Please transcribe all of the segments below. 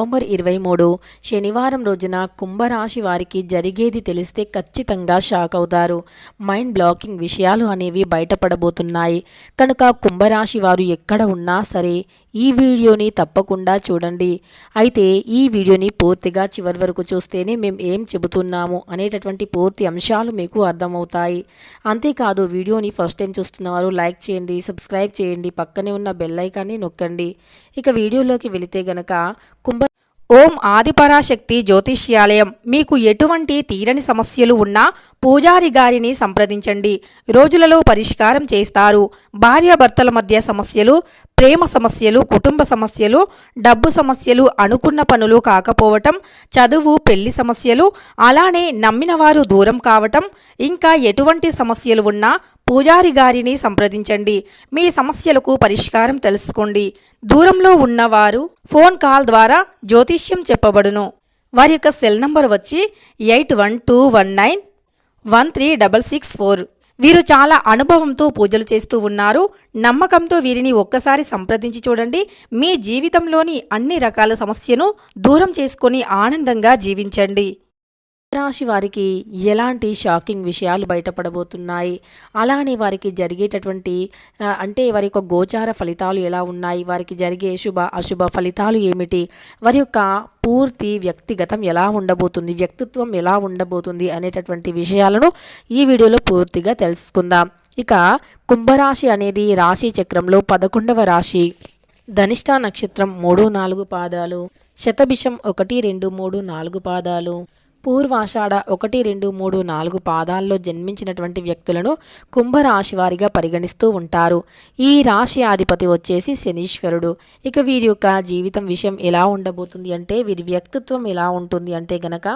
November ఇరవై మూడు శనివారం రోజున కుంభరాశి వారికి జరిగేది తెలిస్తే ఖచ్చితంగా షాక్ అవుతారు. మైండ్ బ్లాకింగ్ విషయాలు అనేవి బయటపడబోతున్నాయి. కనుక కుంభరాశి వారు ఎక్కడ ఉన్నా సరే ఈ వీడియోని తప్పకుండా చూడండి. అయితే ఈ వీడియోని పూర్తిగా చివరి వరకు చూస్తేనే మేము ఏం చెబుతున్నాము అనేటటువంటి పూర్తి అంశాలు మీకు అర్థమవుతాయి. అంతేకాదు వీడియోని ఫస్ట్ టైం చూస్తున్నవారు లైక్ చేయండి సబ్స్క్రైబ్ చేయండి పక్కనే ఉన్న బెల్లైకాన్ని నొక్కండి. ఇక వీడియోలోకి వెళితే గనక కుంభ ఓం ఆదిపరాశక్తి జ్యోతిష్యాలయం. మీకు ఎటువంటి తీరని సమస్యలు ఉన్నా పూజారి గారిని సంప్రదించండి. రోజులలో పరిష్కారం చేస్తారు. భార్యాభర్తల మధ్య సమస్యలు ప్రేమ సమస్యలు కుటుంబ సమస్యలు డబ్బు సమస్యలు అనుకున్న పనులు కాకపోవటం చదువు పెళ్ళి సమస్యలు అలానే నమ్మిన వారు దూరం కావటం ఇంకా ఎటువంటి సమస్యలు ఉన్నా పూజారి గారిని సంప్రదించండి. మీ సమస్యలకు పరిష్కారం తెలుసుకోండి. దూరంలో ఉన్నవారు ఫోన్ కాల్ ద్వారా జ్యోతిష్యం చెప్పబడును. వారి యొక్క సెల్ నంబర్ వచ్చి eight one two one nine one three double six four. వీరు చాలా అనుభవంతో పూజలు చేస్తూ ఉన్నారు. నమ్మకంతో వీరిని ఒక్కసారి సంప్రదించి చూడండి. మీ జీవితంలోని అన్ని రకాల సమస్యను దూరం చేసుకొని ఆనందంగా జీవించండి. రాశి వారికి ఎలాంటి షాకింగ్ విషయాలు బయటపడబోతున్నాయి? అలానే వారికి జరిగేటటువంటి అంటే వారి యొక్క గోచార ఫలితాలు ఎలా ఉన్నాయి? వారికి జరిగే శుభ అశుభ ఫలితాలు ఏమిటి? వారి యొక్క పూర్తి వ్యక్తిగతం ఎలా ఉండబోతుంది? వ్యక్తిత్వం ఎలా ఉండబోతుంది అనేటటువంటి విషయాలను ఈ వీడియోలో పూర్తిగా తెలుసుకుందాం. ఇక కుంభరాశి అనేది రాశి చక్రంలో పదకొండవ రాశి. ధనిష్ట నక్షత్రం మూడు నాలుగు పాదాలు శతభిషం ఒకటి రెండు మూడు నాలుగు పాదాలు పూర్వాషాఢ ఒకటి రెండు మూడు నాలుగు పాదాల్లో జన్మించినటువంటి వ్యక్తులను కుంభరాశి వారిగా పరిగణిస్తూ ఉంటారు. ఈ రాశి అధిపతి వచ్చేసి శనీశ్వరుడు. ఇక వీరి యొక్క జీవితం విషయం ఎలా ఉండబోతుంది అంటే వీరి వ్యక్తిత్వం ఎలా ఉంటుంది అంటే గనక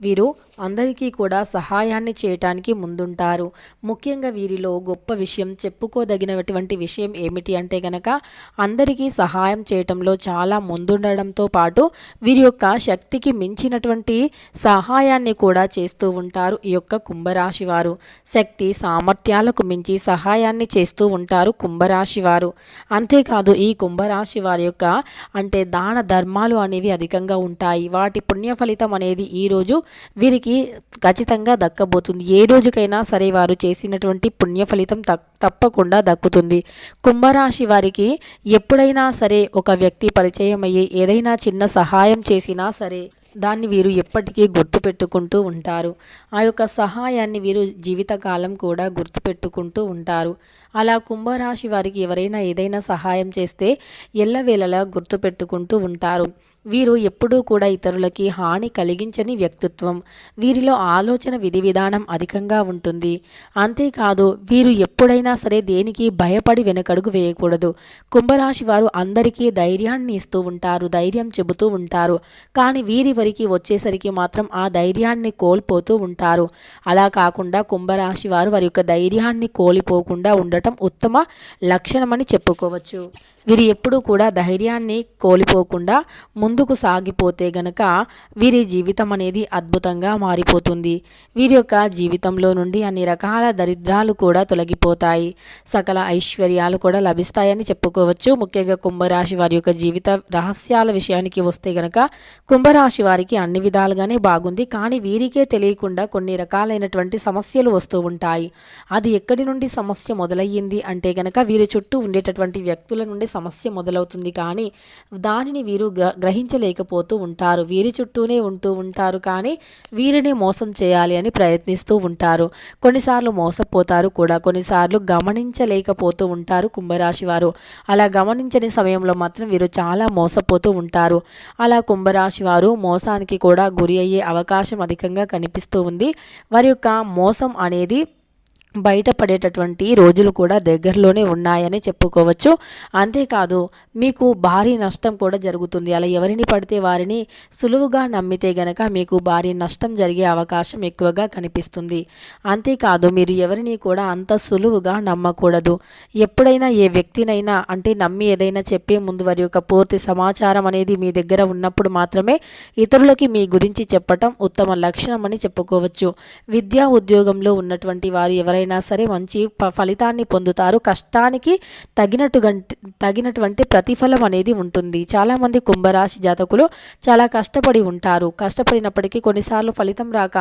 వీరు అందరికీ కూడా సహాయాన్ని చేయటానికి ముందుంటారు. ముఖ్యంగా వీరిలో గొప్ప విషయం చెప్పుకోదగినటువంటి విషయం ఏమిటి అంటే గనక అందరికీ సహాయం చేయటంలో చాలా ముందుండడంతో పాటు వీరి యొక్క శక్తికి మించినటువంటి సహాయాన్ని కూడా చేస్తూ ఉంటారు ఈ యొక్క కుంభరాశి వారు. శక్తి సామర్థ్యాలకు మించి సహాయాన్ని చేస్తూ ఉంటారు కుంభరాశి వారు. అంతేకాదు ఈ కుంభరాశి వారి యొక్క అంటే దాన ధర్మాలు అనేవి అధికంగా ఉంటాయి. వాటి పుణ్య ఫలితం అనేది ఈరోజు వీరికి ఖచ్చితంగా దక్కబోతుంది. ఏ రోజుకైనా సరే వారు చేసినటువంటి పుణ్య ఫలితం తప్పకుండా దక్కుతుంది. కుంభరాశి వారికి ఎప్పుడైనా సరే ఒక వ్యక్తి పరిచయం అయ్యి ఏదైనా చిన్న సహాయం చేసినా సరే దాన్ని వీరు ఎప్పటికీ గుర్తుపెట్టుకుంటూ ఉంటారు. ఆ యొక్క సహాయాన్ని వీరు జీవితకాలం కూడా గుర్తుపెట్టుకుంటూ ఉంటారు. అలా కుంభరాశి వారికి ఎవరైనా ఏదైనా సహాయం చేస్తే ఎల్లవేళలా గుర్తుపెట్టుకుంటూ ఉంటారు. వీరు ఎప్పుడూ కూడా ఇతరులకి హాని కలిగించని వ్యక్తిత్వం. వీరిలో ఆలోచన విధి విధానం అధికంగా ఉంటుంది. అంతేకాదు వీరు ఎప్పుడైనా సరే దేనికి భయపడి వెనకడుగు వేయకూడదు. కుంభరాశి వారు అందరికీ ధైర్యాన్ని ఇస్తూ ఉంటారు ధైర్యం చెబుతూ ఉంటారు. కానీ వీరి వరికి వచ్చేసరికి మాత్రం ఆ ధైర్యాన్ని కోల్పోతూ ఉంటారు. అలా కాకుండా కుంభరాశి వారు వారి యొక్క ధైర్యాన్ని కోల్పోకుండా ఉండటం ఉత్తమ లక్షణమని చెప్పుకోవచ్చు. వీరు ఎప్పుడూ కూడా ధైర్యాన్ని కోల్పోకుండా ముందు ముందుకు సాగిపోతే గనక వీరి జీవితం అనేది అద్భుతంగా మారిపోతుంది. వీరి యొక్క జీవితంలో నుండి అన్ని రకాల దరిద్రాలు కూడా తొలగిపోతాయి. సకల ఐశ్వర్యాలు కూడా లభిస్తాయని చెప్పుకోవచ్చు. ముఖ్యంగా కుంభరాశి వారి యొక్క జీవిత రహస్యాల విషయానికి వస్తే గనక కుంభరాశి వారికి అన్ని విధాలుగానే బాగుంది. కానీ వీరికే తెలియకుండా కొన్ని రకాలైనటువంటి సమస్యలు వస్తూ ఉంటాయి. అది ఎక్కడి నుండి సమస్య మొదలయ్యింది అంటే గనక వీరి చుట్టూ ఉండేటటువంటి వ్యక్తుల నుండి సమస్య మొదలవుతుంది. కానీ దానిని వీరు గ్ర గ్రహించలేకపోతూ ఉంటారు. వీరి చుట్టూనే ఉంటూ ఉంటారు కానీ వీరిని మోసం చేయాలి అని ప్రయత్నిస్తూ ఉంటారు. కొన్నిసార్లు మోసపోతారు కూడా. కొన్నిసార్లు గమనించలేకపోతూ ఉంటారు కుంభరాశి వారు. అలా గమనించని సమయంలో మాత్రం వీరు చాలా మోసపోతూ ఉంటారు. అలా కుంభరాశి వారు మోసానికి కూడా గురి అయ్యే అవకాశం అధికంగా కనిపిస్తూ ఉంది. వారి యొక్క మోసం అనేది బయటపడేటటువంటి రోజులు కూడా దగ్గరలోనే ఉన్నాయని చెప్పుకోవచ్చు. అంతేకాదు మీకు భారీ నష్టం కూడా జరుగుతుంది. అలా ఎవరిని పడితే వారిని సులువుగా నమ్మితే గనక మీకు భారీ నష్టం జరిగే అవకాశం ఎక్కువగా కనిపిస్తుంది. అంతేకాదు మీరు ఎవరిని కూడా అంత సులువుగా నమ్మకూడదు. ఎప్పుడైనా ఏ వ్యక్తినైనా అంటే నమ్మి ఏదైనా చెప్పే ముందు వారి యొక్క పూర్తి సమాచారం అనేది మీ దగ్గర ఉన్నప్పుడు మాత్రమే ఇతరులకి మీ గురించి చెప్పటం ఉత్తమ లక్షణం అని చెప్పుకోవచ్చు. విద్యా ఉద్యోగంలో ఉన్నటువంటి వారు ఎవరైనా అయినా సరే మంచి ప- ఫలితాన్ని పొందుతారు. కష్టానికి తగినట్టు తగినటువంటి ప్రతిఫలం అనేది ఉంటుంది. చాలామంది కుంభరాశి జాతకులు చాలా కష్టపడి ఉంటారు. కష్టపడినప్పటికీ కొన్నిసార్లు ఫలితం రాక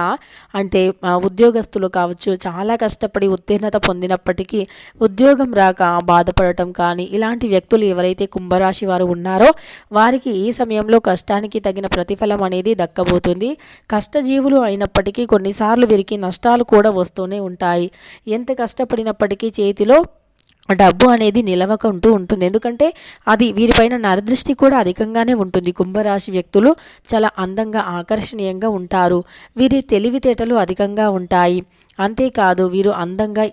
అంటే ఉద్యోగస్తులు కావచ్చు చాలా కష్టపడి ఉత్తీర్ణత పొందినప్పటికీ ఉద్యోగం రాక బాధపడటం కానీ ఇలాంటి వ్యక్తులు ఎవరైతే కుంభరాశి వారు ఉన్నారో వారికి ఈ సమయంలో కష్టానికి తగిన ప్రతిఫలం అనేది దక్కబోతుంది. కష్టజీవులు అయినప్పటికీ కొన్నిసార్లు వీరికి నష్టాలు కూడా వస్తూనే ఉంటాయి. ఎంత కష్టపడినప్పటికీ చేతిలో డబ్బు అనేది నిలవకుంటూ ఉంటుంది. ఎందుకంటే అది వీరిపైన నరదృష్టి కూడా అధికంగానే ఉంటుంది. కుంభరాశి వ్యక్తులు చాలా అందంగా ఆకర్షణీయంగా ఉంటారు. వీరి తెలివితేటలు అధికంగా ఉంటాయి. అంతేకాదు వీరు అందంగా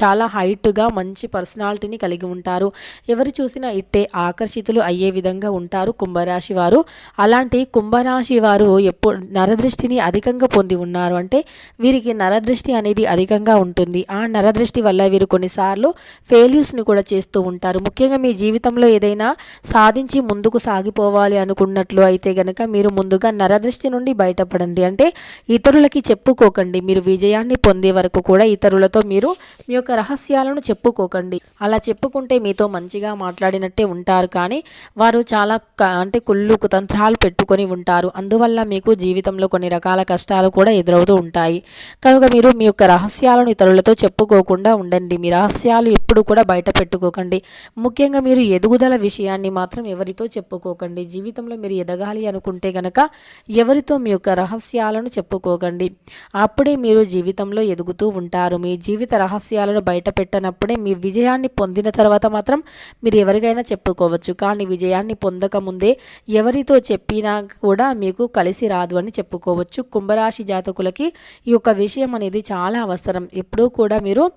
చాలా హైట్గా మంచి పర్సనాలిటీని కలిగి ఉంటారు. ఎవరు చూసినా ఇట్టే ఆకర్షితులు అయ్యే విధంగా ఉంటారు కుంభరాశి వారు. అలాంటి కుంభరాశి వారు ఎప్పుడు నరదృష్టిని అధికంగా పొంది ఉన్నారు. అంటే వీరికి నరదృష్టి అనేది అధికంగా ఉంటుంది. ఆ నరదృష్టి వల్ల వీరు కొన్నిసార్లు ఫెయిల్యూస్ని కూడా చేస్తూ ఉంటారు. ముఖ్యంగా మీ జీవితంలో ఏదైనా సాధించి ముందుకు సాగిపోవాలి అనుకున్నట్లు అయితే గనక మీరు ముందుగా నరదృష్టి నుండి బయటపడండి. అంటే ఇతరులకి చెప్పుకోకండి. మీరు విజయాన్ని పొందే వరకు కూడా ఇతరులతో మీరు మీ యొక్క రహస్యాలను చెప్పుకోకండి. అలా చెప్పుకుంటే మీతో మంచిగా మాట్లాడినట్టే ఉంటారు. కానీ వారు చాలా అంటే కుళ్ళు కుతంత్రాలు పెట్టుకొని ఉంటారు. అందువల్ల మీకు జీవితంలో కొన్ని రకాల కష్టాలు కూడా ఎదురవుతూ ఉంటాయి. కనుక మీరు మీ యొక్క రహస్యాలను ఇతరులతో చెప్పుకోకుండా ఉండండి. మీ రహస్యాలు ఎప్పుడు కూడా బయట పెట్టుకోకండి. ముఖ్యంగా మీరు ఎదుగుదల విషయాన్ని మాత్రం ఎవరితో చెప్పుకోకండి. జీవితంలో మీరు ఎదగాలి అనుకుంటే గనక ఎవరితో మీ యొక్క రహస్యాలను చెప్పుకోకండి. అప్పుడే మీరు జీవితంలో ఎదుగుతూ ఉంటారు. మీ జీవిత రహస్యాలను బయట పెట్టనప్పుడే మీ విజయాన్ని పొందిన తర్వాత మాత్రం మీరు ఎవరికైనా చెప్పుకోవచ్చు. కానీ విజయాన్ని పొందకముందే ఎవరితో చెప్పినా కూడా మీకు కలిసి రాదు అని చెప్పుకోవచ్చు. కుంభరాశి జాతకులకి ఈ యొక్క విషయం అనేది చాలా అవసరం. ఎప్పుడూ కూడా మీరు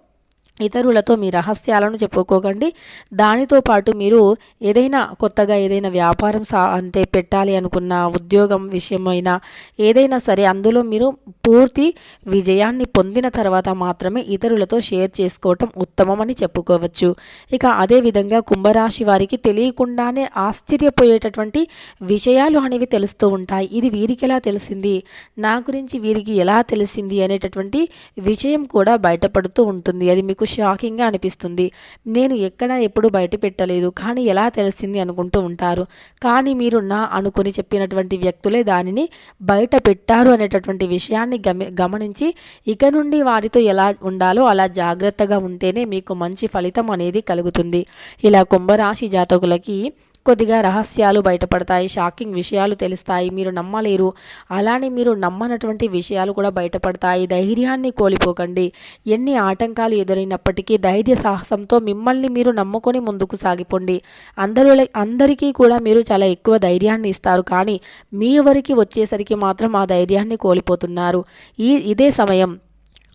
ఇతరులతో మీ రహస్యాలను చెప్పుకోకండి. దానితో పాటు మీరు ఏదైనా కొత్తగా ఏదైనా వ్యాపారం సా అంటే పెట్టాలి అనుకున్న ఉద్యోగం విషయమైనా ఏదైనా సరే అందులో మీరు పూర్తి విజయాన్ని పొందిన తర్వాత మాత్రమే ఇతరులతో షేర్ చేసుకోవటం ఉత్తమమని చెప్పుకోవచ్చు. ఇక అదేవిధంగా కుంభరాశి వారికి తెలియకుండానే ఆశ్చర్యపోయేటటువంటి విషయాలు అనేవి తెలుస్తూ ఉంటాయి. ఇది వీరికి ఎలా తెలిసింది? నా గురించి వీరికి ఎలా తెలిసింది? అనేటటువంటి విషయం కూడా బయటపడుతూ ఉంటుంది. అది మీకు షాకింగ్గా అనిపిస్తుంది. నేను ఎక్కడ ఎప్పుడు బయట పెట్టలేదు కానీ ఎలా తెలిసింది అనుకుంటూ ఉంటారు. కానీ మీరు నా అనుకుని చెప్పినటువంటి వ్యక్తులే దానిని బయట పెట్టారు అనేటటువంటి విషయాన్ని గమ గమనించి ఇక నుండి వారితో ఎలా ఉండాలో అలా జాగ్రత్తగా ఉంటేనే మీకు మంచి ఫలితం అనేది కలుగుతుంది. ఇలా కుంభరాశి జాతకులకి కొద్దిగా రహస్యాలు బయటపడతాయి షాకింగ్ విషయాలు తెలుస్తాయి. మీరు నమ్మలేరు. అలానే మీరు నమ్మనటువంటి విషయాలు కూడా బయటపడతాయి. ధైర్యాన్ని కోల్పోకండి. ఎన్ని ఆటంకాలు ఎదురైనప్పటికీ ధైర్య సాహసంతో మిమ్మల్ని మీరు నమ్ముకొని ముందుకు సాగిపోండి. అందరూ అందరికీ కూడా మీరు చాలా ఎక్కువ ధైర్యాన్ని ఇస్తారు. కానీ మీ వరకు వచ్చేసరికి మాత్రం ఆ ధైర్యాన్ని కోల్పోతున్నారు. ఈ ఇదే సమయం.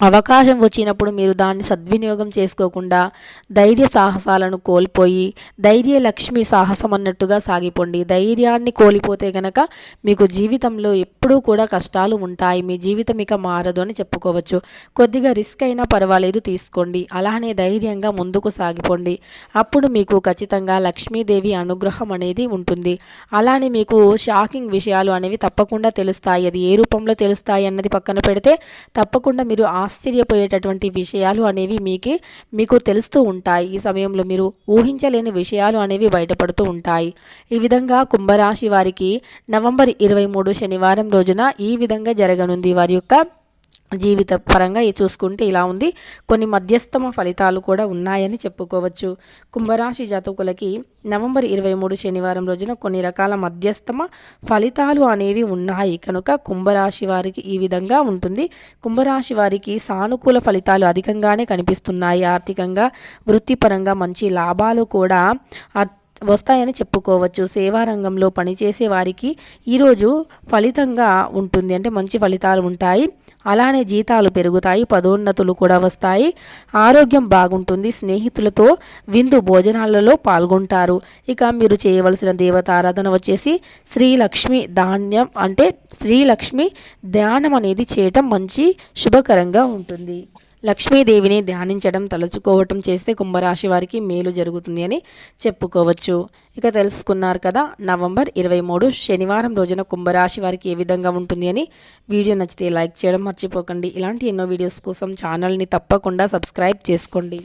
అవకాశం వచ్చినప్పుడు మీరు దాన్ని సద్వినియోగం చేసుకోకుండా ధైర్య సాహసాలను కోల్పోయి ధైర్య లక్ష్మి సాహసం అన్నట్టుగా సాగిపోండి. ధైర్యాన్ని కోల్పోతే గనక మీకు జీవితంలో ఎప్పుడూ కూడా కష్టాలు ఉంటాయి. మీ జీవితం ఇక మారదు అని చెప్పుకోవచ్చు. కొద్దిగా రిస్క్ అయినా పర్వాలేదు తీసుకోండి. అలానే ధైర్యంగా ముందుకు సాగిపోండి. అప్పుడు మీకు ఖచ్చితంగా లక్ష్మీదేవి అనుగ్రహం అనేది ఉంటుంది. అలానే మీకు షాకింగ్ విషయాలు అనేవి తప్పకుండా తెలుస్తాయి. అది ఏ రూపంలో తెలుస్తాయి అన్నది పక్కన పెడితే తప్పకుండా మీరు ఆశ్చర్యపోయేటటువంటి విషయాలు అనేవి మీకే మీకు తెలుస్తూ ఉంటాయి. ఈ సమయంలో మీరు ఊహించలేని విషయాలు అనేవి బయటపడుతూ ఉంటాయి. ఈ విధంగా కుంభరాశి వారికి నవంబర్ ఇరవై మూడు శనివారం రోజున ఈ విధంగా జరగనుంది. వారి యొక్క జీవిత పరంగా చూసుకుంటే ఇలా ఉంది. కొన్ని మధ్యస్థమ ఫలితాలు కూడా ఉన్నాయని చెప్పుకోవచ్చు. కుంభరాశి జాతకులకి నవంబర్ ఇరవై మూడు శనివారం రోజున కొన్ని రకాల మధ్యస్థమ ఫలితాలు అనేవి ఉన్నాయి. కనుక కుంభరాశి వారికి ఈ విధంగా ఉంటుంది. కుంభరాశి వారికి సానుకూల ఫలితాలు అధికంగానే కనిపిస్తున్నాయి. ఆర్థికంగా వృత్తిపరంగా మంచి లాభాలు కూడా వస్తాయని చెప్పుకోవచ్చు. సేవారంగంలో పనిచేసే వారికి ఈరోజు ఫలితంగా ఉంటుంది. అంటే మంచి ఫలితాలు ఉంటాయి. అలానే జీతాలు పెరుగుతాయి. పదోన్నతులు కూడా వస్తాయి. ఆరోగ్యం బాగుంటుంది. స్నేహితులతో విందు భోజనాలలో పాల్గొంటారు. ఇక మీరు చేయవలసిన దేవతారాధన వచ్చేసి శ్రీలక్ష్మి ధాన్యం అంటే శ్రీలక్ష్మి ధ్యానం అనేది చేయటం మంచి శుభకరంగా ఉంటుంది. లక్ష్మీదేవిని ధ్యానించడం తలుచుకోవటం చేస్తే కుంభరాశి వారికి మేలు జరుగుతుంది అని చెప్పుకోవచ్చు. ఇక తెలుసుకున్నారు కదా నవంబర్ ఇరవై మూడు శనివారం రోజున కుంభరాశి వారికి ఏ విధంగా ఉంటుంది అని వీడియో నచ్చితే లైక్ చేయడం మర్చిపోకండి. ఇలాంటి ఎన్నో వీడియోస్ కోసం ఛానల్ని తప్పకుండా సబ్స్క్రైబ్ చేసుకోండి.